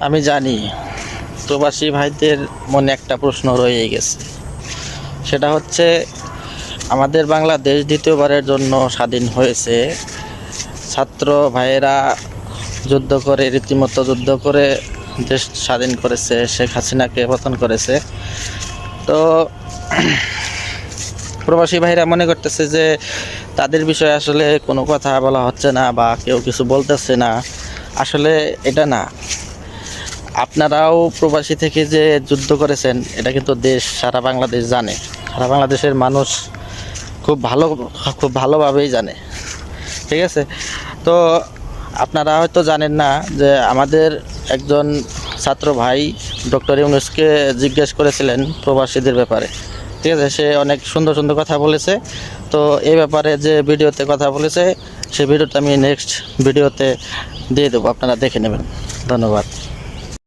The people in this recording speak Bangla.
আমি জানি প্রবাসী ভাইদের মনে একটা প্রশ্ন রয়ে গেছে। সেটা হচ্ছে, আমাদের বাংলাদেশ দ্বিতীয়বারের জন্য স্বাধীন হয়েছে। ছাত্র ভাইয়েরা যুদ্ধ করে, রীতিমতো যুদ্ধ করে দেশ স্বাধীন করেছে, শেখ হাসিনাকে পতন করেছে। তো প্রবাসী ভাইরা মনে করতেছে যে, তাদের বিষয়ে আসলে কোনো কথা বলা হচ্ছে না বা কেউ কিছু বলতেছে না। আসলে এটা না। আপনারাও প্রবাসী থেকে যে যুদ্ধ করেছেন, এটা কিন্তু দেশ সারা বাংলাদেশ জানে। সারা বাংলাদেশের মানুষ খুব ভালো, খুব ভালোভাবেই জানে। ঠিক আছে? তো আপনারা হয়তো জানেন না যে আমাদের একজন ছাত্র ভাই ডক্টর ইউনুসকে জিজ্ঞেস করেছিলেন প্রবাসীদের ব্যাপারে। ঠিক আছে? সে অনেক সুন্দর সুন্দর কথা বলেছে। তো এই ব্যাপারে যে ভিডিওতে কথা বলেছে সেই ভিডিওটা আমি নেক্সট ভিডিওতে দিয়ে দেবো। আপনারা দেখে নেবেন। ধন্যবাদ।